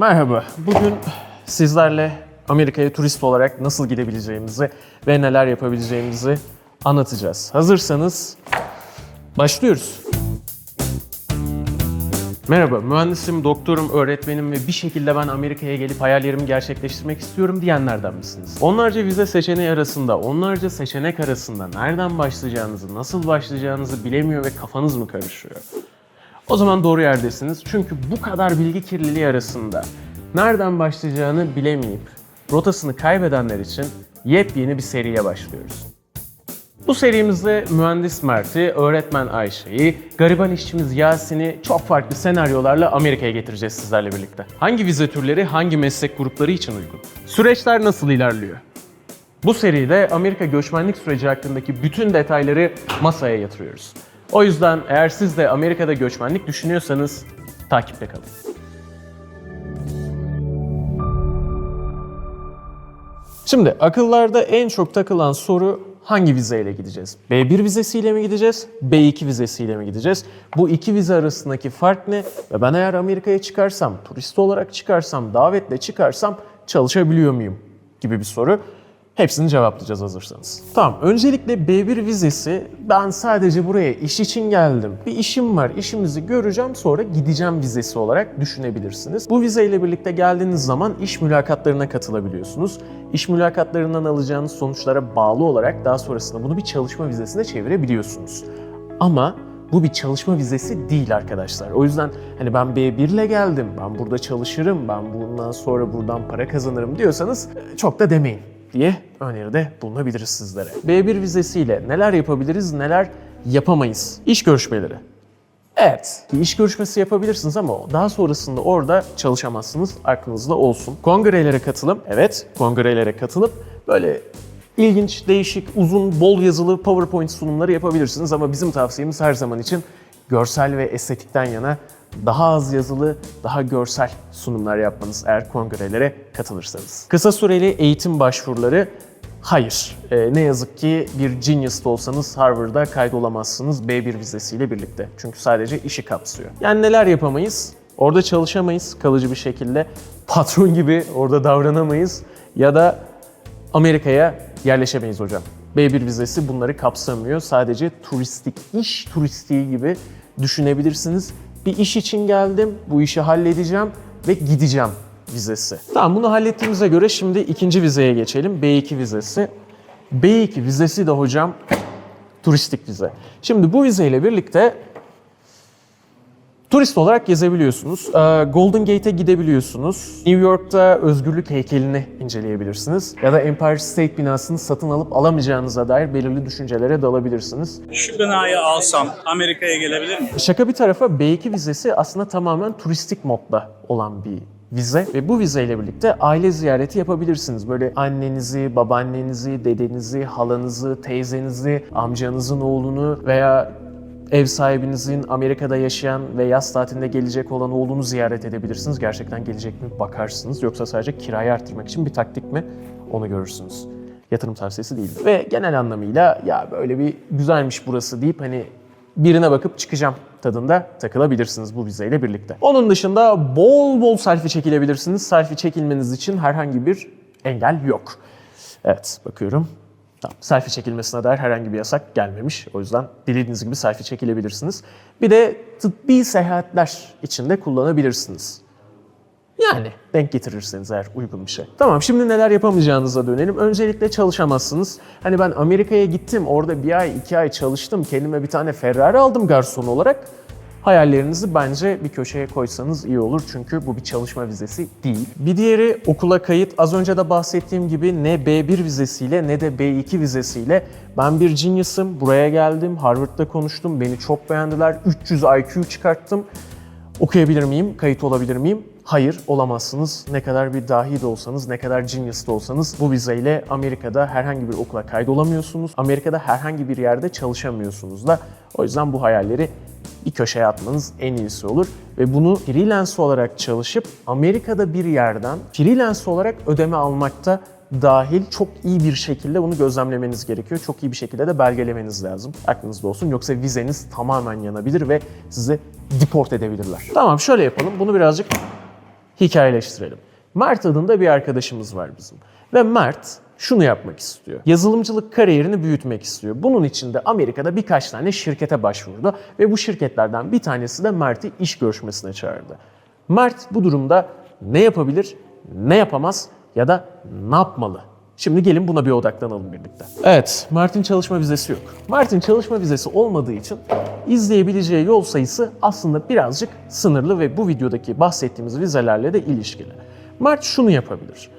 Merhaba. Bugün sizlerle Amerika'ya turist olarak nasıl gidebileceğimizi ve neler yapabileceğimizi anlatacağız. Hazırsanız başlıyoruz. Merhaba, mühendisim, doktorum, öğretmenim ve bir şekilde ben Amerika'ya gelip hayallerimi gerçekleştirmek istiyorum diyenlerden misiniz? Onlarca vize seçeneği arasında, onlarca seçenek arasında nereden başlayacağınızı, nasıl başlayacağınızı bilemiyor ve kafanız mı karışıyor? O zaman doğru yerdesiniz. Çünkü bu kadar bilgi kirliliği arasında nereden başlayacağını bilemeyip rotasını kaybedenler için yepyeni bir seriye başlıyoruz. Bu serimizde mühendis Mert'i, öğretmen Ayşe'yi, gariban işçimiz Yasin'i çok farklı senaryolarla Amerika'ya getireceğiz sizlerle birlikte. Hangi vize türleri hangi meslek grupları için uygun? Süreçler nasıl ilerliyor? Bu seride Amerika göçmenlik süreci hakkındaki bütün detayları masaya yatırıyoruz. O yüzden eğer siz de Amerika'da göçmenlik düşünüyorsanız takipte kalın. Şimdi akıllarda en çok takılan soru hangi vizeyle gideceğiz? B1 vizesiyle mi gideceğiz? B2 vizesiyle mi gideceğiz? Bu iki vize arasındaki fark ne? Ve ben eğer Amerika'ya çıkarsam, turist olarak çıkarsam, davetle çıkarsam çalışabiliyor muyum? Gibi bir soru. Hepsini cevaplayacağız hazırsanız. Tamam, öncelikle B1 vizesi ben sadece buraya iş için geldim. Bir işim var, işimizi göreceğim sonra gideceğim vizesi olarak düşünebilirsiniz. Bu vizeyle birlikte geldiğiniz zaman iş mülakatlarına katılabiliyorsunuz. İş mülakatlarından alacağınız sonuçlara bağlı olarak daha sonrasında bunu bir çalışma vizesine çevirebiliyorsunuz. Ama bu bir çalışma vizesi değil arkadaşlar. O yüzden hani ben B1 ile geldim, ben burada çalışırım, ben bundan sonra buradan para kazanırım diyorsanız e, çok da demeyin diye öneride bulunabiliriz sizlere. B1 vizesiyle neler yapabiliriz, neler yapamayız? İş görüşmeleri. Evet, bir iş görüşmesi yapabilirsiniz ama daha sonrasında orada çalışamazsınız. Aklınızda olsun. Kongrelere katılım. Evet, kongrelere katılıp böyle ilginç, değişik, uzun, bol yazılı PowerPoint sunumları yapabilirsiniz ama bizim tavsiyemiz her zaman için görsel ve estetikten yana daha az yazılı, daha görsel sunumlar yapmanız eğer kongrelere katılırsanız. Kısa süreli eğitim başvuruları Hayır. Ee, ne yazık ki bir genius olsanız Harvard'a kaydolamazsınız B1 vizesiyle birlikte. Çünkü sadece işi kapsıyor. Yani neler yapamayız? Orada çalışamayız kalıcı bir şekilde. Patron gibi orada davranamayız. Ya da Amerika'ya yerleşemeyiz hocam. B1 vizesi bunları kapsamıyor. Sadece turistik, iş turistiği gibi düşünebilirsiniz. Bir iş için geldim, bu işi halledeceğim ve gideceğim vizesi. Tamam bunu hallettiğimize göre şimdi ikinci vizeye geçelim. B2 vizesi. B2 vizesi de hocam turistik vize. Şimdi bu vizeyle birlikte turist olarak gezebiliyorsunuz. Ee, Golden Gate'e gidebiliyorsunuz. New York'ta özgürlük heykelini inceleyebilirsiniz. Ya da Empire State binasını satın alıp alamayacağınıza dair belirli düşüncelere dalabilirsiniz. Şu binayı alsam Amerika'ya gelebilir miyim? Şaka bir tarafa B2 vizesi aslında tamamen turistik modda olan bir vize ve bu vizeyle birlikte aile ziyareti yapabilirsiniz. Böyle annenizi, babaannenizi, dedenizi, halanızı, teyzenizi, amcanızın oğlunu veya ev sahibinizin Amerika'da yaşayan ve yaz tatilinde gelecek olan oğlunu ziyaret edebilirsiniz. Gerçekten gelecek mi bakarsınız yoksa sadece kirayı arttırmak için bir taktik mi onu görürsünüz. Yatırım tavsiyesi değil. Ve genel anlamıyla ya böyle bir güzelmiş burası deyip hani birine bakıp çıkacağım tadında takılabilirsiniz bu vizeyle birlikte. Onun dışında bol bol selfie çekilebilirsiniz. Selfie çekilmeniz için herhangi bir engel yok. Evet bakıyorum. Tamam, selfie çekilmesine dair herhangi bir yasak gelmemiş. O yüzden dilediğiniz gibi selfie çekilebilirsiniz. Bir de tıbbi seyahatler için de kullanabilirsiniz. Yani denk getirirseniz eğer uygun bir şey. Tamam şimdi neler yapamayacağınıza dönelim. Öncelikle çalışamazsınız. Hani ben Amerika'ya gittim, orada bir ay, iki ay çalıştım. Kendime bir tane Ferrari aldım garson olarak. Hayallerinizi bence bir köşeye koysanız iyi olur çünkü bu bir çalışma vizesi değil. Bir diğeri okula kayıt. Az önce de bahsettiğim gibi ne B1 vizesiyle ne de B2 vizesiyle ben bir genius'ım. Buraya geldim, Harvard'da konuştum, beni çok beğendiler. 300 IQ çıkarttım. Okuyabilir miyim? Kayıt olabilir miyim? Hayır, olamazsınız. Ne kadar bir dahi de olsanız, ne kadar genius da olsanız bu vizeyle Amerika'da herhangi bir okula kaydolamıyorsunuz. Amerika'da herhangi bir yerde çalışamıyorsunuz da. O yüzden bu hayalleri bir köşeye atmanız en iyisi olur. Ve bunu freelance olarak çalışıp Amerika'da bir yerden freelance olarak ödeme almakta dahil çok iyi bir şekilde bunu gözlemlemeniz gerekiyor. Çok iyi bir şekilde de belgelemeniz lazım. Aklınızda olsun. Yoksa vizeniz tamamen yanabilir ve sizi deport edebilirler. Tamam şöyle yapalım. Bunu birazcık hikayeleştirelim. Mert adında bir arkadaşımız var bizim. Ve Mert şunu yapmak istiyor. Yazılımcılık kariyerini büyütmek istiyor. Bunun için de Amerika'da birkaç tane şirkete başvurdu ve bu şirketlerden bir tanesi de Mert'i iş görüşmesine çağırdı. Mert bu durumda ne yapabilir, ne yapamaz ya da ne yapmalı? Şimdi gelin buna bir odaklanalım birlikte. Evet, Mert'in çalışma vizesi yok. Mert'in çalışma vizesi olmadığı için izleyebileceği yol sayısı aslında birazcık sınırlı ve bu videodaki bahsettiğimiz vizelerle de ilişkili. Mert şunu yapabilir.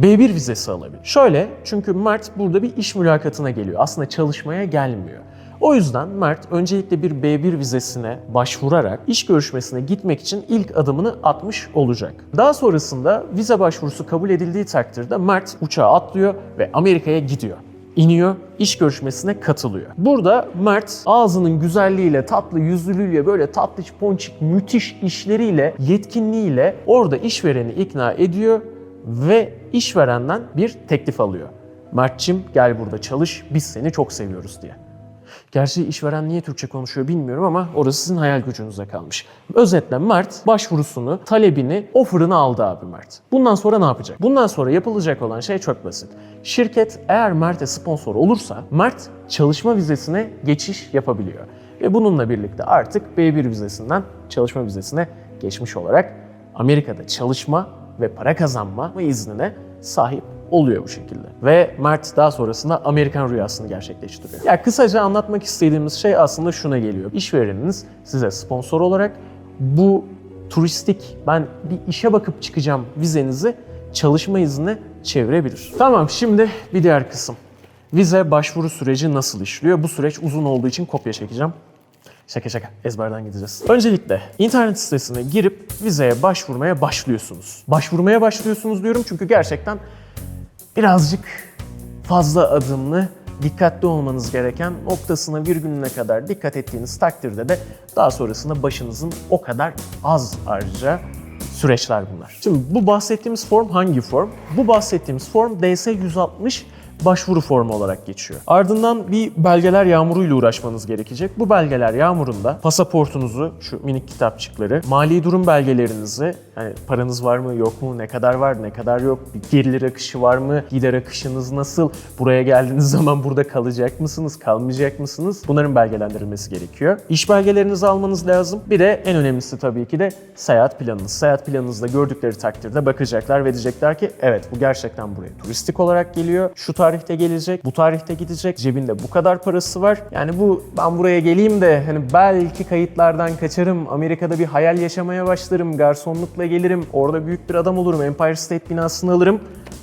B1 vizesi alabilir. Şöyle çünkü Mert burada bir iş mülakatına geliyor. Aslında çalışmaya gelmiyor. O yüzden Mert öncelikle bir B1 vizesine başvurarak iş görüşmesine gitmek için ilk adımını atmış olacak. Daha sonrasında vize başvurusu kabul edildiği takdirde Mert uçağa atlıyor ve Amerika'ya gidiyor. İniyor, iş görüşmesine katılıyor. Burada Mert ağzının güzelliğiyle, tatlı yüzlülüğüyle, böyle tatlış ponçik müthiş işleriyle, yetkinliğiyle orada işvereni ikna ediyor ve işverenden bir teklif alıyor. Mert'cim gel burada çalış, biz seni çok seviyoruz diye. Gerçi işveren niye Türkçe konuşuyor bilmiyorum ama orası sizin hayal gücünüze kalmış. Özetle Mert başvurusunu, talebini, offer'ını aldı abi Mert. Bundan sonra ne yapacak? Bundan sonra yapılacak olan şey çok basit. Şirket eğer Mert'e sponsor olursa Mert çalışma vizesine geçiş yapabiliyor. Ve bununla birlikte artık B1 vizesinden çalışma vizesine geçmiş olarak Amerika'da çalışma ve para kazanma iznine sahip oluyor bu şekilde. Ve Mert daha sonrasında Amerikan rüyasını gerçekleştiriyor. Ya kısaca anlatmak istediğimiz şey aslında şuna geliyor. İşvereniniz size sponsor olarak bu turistik ben bir işe bakıp çıkacağım vizenizi çalışma iznine çevirebilir. Tamam şimdi bir diğer kısım. Vize başvuru süreci nasıl işliyor? Bu süreç uzun olduğu için kopya çekeceğim. Şaka şaka ezberden gideceğiz. Öncelikle internet sitesine girip vizeye başvurmaya başlıyorsunuz. Başvurmaya başlıyorsunuz diyorum çünkü gerçekten birazcık fazla adımlı, dikkatli olmanız gereken noktasına virgülüne kadar dikkat ettiğiniz takdirde de daha sonrasında başınızın o kadar az harcayacağı süreçler bunlar. Şimdi bu bahsettiğimiz form hangi form? Bu bahsettiğimiz form DS 160 başvuru formu olarak geçiyor. Ardından bir belgeler yağmuruyla uğraşmanız gerekecek. Bu belgeler yağmurunda pasaportunuzu, şu minik kitapçıkları, mali durum belgelerinizi, hani paranız var mı yok mu, ne kadar var, ne kadar yok, bir gelir akışı var mı, gider akışınız nasıl, buraya geldiğiniz zaman burada kalacak mısınız, kalmayacak mısınız? Bunların belgelendirilmesi gerekiyor. İş belgelerinizi almanız lazım. Bir de en önemlisi tabii ki de seyahat planınız. Seyahat planınızda gördükleri takdirde bakacaklar ve diyecekler ki evet bu gerçekten buraya turistik olarak geliyor. Şu tarihte gelecek, bu tarihte gidecek, cebinde bu kadar parası var. Yani bu ben buraya geleyim de hani belki kayıtlardan kaçarım, Amerika'da bir hayal yaşamaya başlarım, garsonlukla gelirim, orada büyük bir adam olurum, Empire State binasını alırım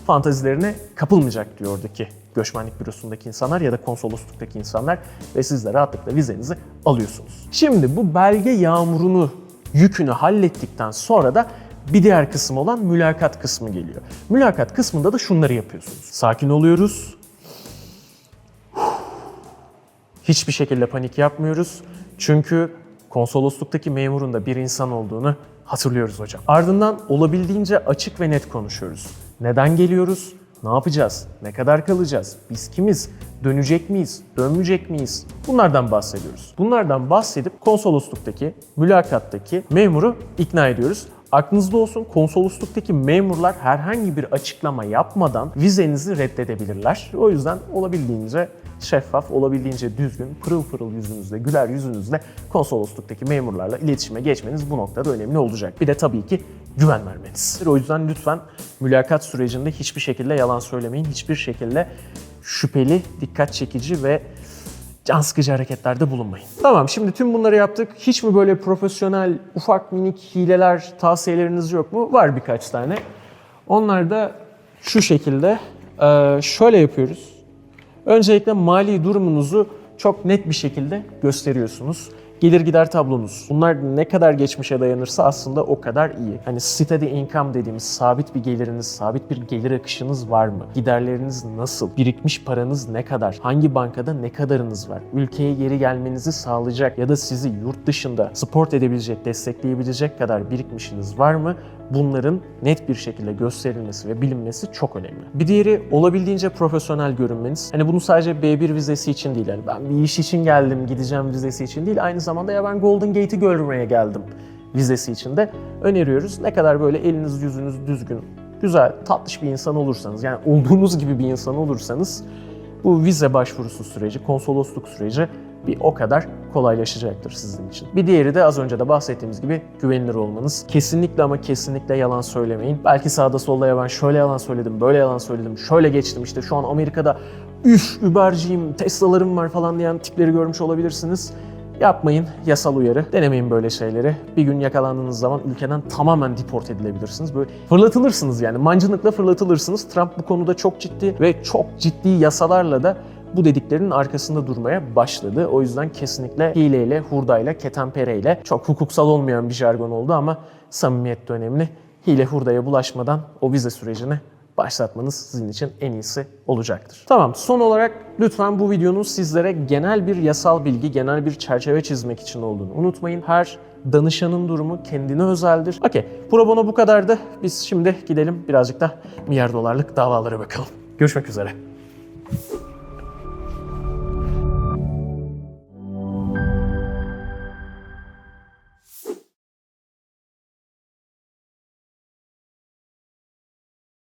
fantazilerine kapılmayacak diyor oradaki göçmenlik bürosundaki insanlar ya da konsolosluktaki insanlar ve siz de rahatlıkla vizenizi alıyorsunuz. Şimdi bu belge yağmurunu, yükünü hallettikten sonra da bir diğer kısım olan mülakat kısmı geliyor. Mülakat kısmında da şunları yapıyorsunuz. Sakin oluyoruz. Hiçbir şekilde panik yapmıyoruz. Çünkü konsolosluktaki memurun da bir insan olduğunu hatırlıyoruz hocam. Ardından olabildiğince açık ve net konuşuyoruz. Neden geliyoruz? Ne yapacağız? Ne kadar kalacağız? Biz kimiz? Dönecek miyiz? Dönmeyecek miyiz? Bunlardan bahsediyoruz. Bunlardan bahsedip konsolosluktaki, mülakattaki memuru ikna ediyoruz. Aklınızda olsun konsolosluktaki memurlar herhangi bir açıklama yapmadan vizenizi reddedebilirler. O yüzden olabildiğince şeffaf, olabildiğince düzgün, pırıl pırıl yüzünüzle, güler yüzünüzle konsolosluktaki memurlarla iletişime geçmeniz bu noktada önemli olacak. Bir de tabii ki güven vermeniz. O yüzden lütfen mülakat sürecinde hiçbir şekilde yalan söylemeyin. Hiçbir şekilde şüpheli, dikkat çekici ve can sıkıcı hareketlerde bulunmayın. Tamam şimdi tüm bunları yaptık. Hiç mi böyle profesyonel, ufak minik hileler, tavsiyeleriniz yok mu? Var birkaç tane. Onlar da şu şekilde. Ee, şöyle yapıyoruz. Öncelikle mali durumunuzu çok net bir şekilde gösteriyorsunuz. Gelir gider tablonuz. Bunlar ne kadar geçmişe dayanırsa aslında o kadar iyi. Hani steady income dediğimiz sabit bir geliriniz, sabit bir gelir akışınız var mı? Giderleriniz nasıl? Birikmiş paranız ne kadar? Hangi bankada ne kadarınız var? Ülkeye geri gelmenizi sağlayacak ya da sizi yurt dışında support edebilecek, destekleyebilecek kadar birikmişiniz var mı? Bunların net bir şekilde gösterilmesi ve bilinmesi çok önemli. Bir diğeri olabildiğince profesyonel görünmeniz. Hani bunu sadece B1 vizesi için değil. Yani ben bir iş için geldim, gideceğim vizesi için değil. Aynı zamanda ya ben Golden Gate'i görmeye geldim vizesi için de öneriyoruz. Ne kadar böyle eliniz yüzünüz düzgün, güzel, tatlış bir insan olursanız yani olduğunuz gibi bir insan olursanız bu vize başvurusu süreci, konsolosluk süreci bir o kadar kolaylaşacaktır sizin için. Bir diğeri de az önce de bahsettiğimiz gibi güvenilir olmanız. Kesinlikle ama kesinlikle yalan söylemeyin. Belki sağda solda ya ben şöyle yalan söyledim, böyle yalan söyledim, şöyle geçtim işte şu an Amerika'da üf überciyim, Tesla'larım var falan diyen tipleri görmüş olabilirsiniz. Yapmayın, yasal uyarı. Denemeyin böyle şeyleri. Bir gün yakalandığınız zaman ülkeden tamamen deport edilebilirsiniz. Böyle fırlatılırsınız yani. Mancınıkla fırlatılırsınız. Trump bu konuda çok ciddi ve çok ciddi yasalarla da bu dediklerinin arkasında durmaya başladı. O yüzden kesinlikle hileyle, hurdayla, ketenpereyle çok hukuksal olmayan bir jargon oldu ama samimiyet de önemli. Hile hurdaya bulaşmadan o vize sürecini başlatmanız sizin için en iyisi olacaktır. Tamam son olarak lütfen bu videonun sizlere genel bir yasal bilgi, genel bir çerçeve çizmek için olduğunu unutmayın. Her danışanın durumu kendine özeldir. Okey, pro bono bu kadardı. Biz şimdi gidelim birazcık da milyar dolarlık davalara bakalım. Görüşmek üzere.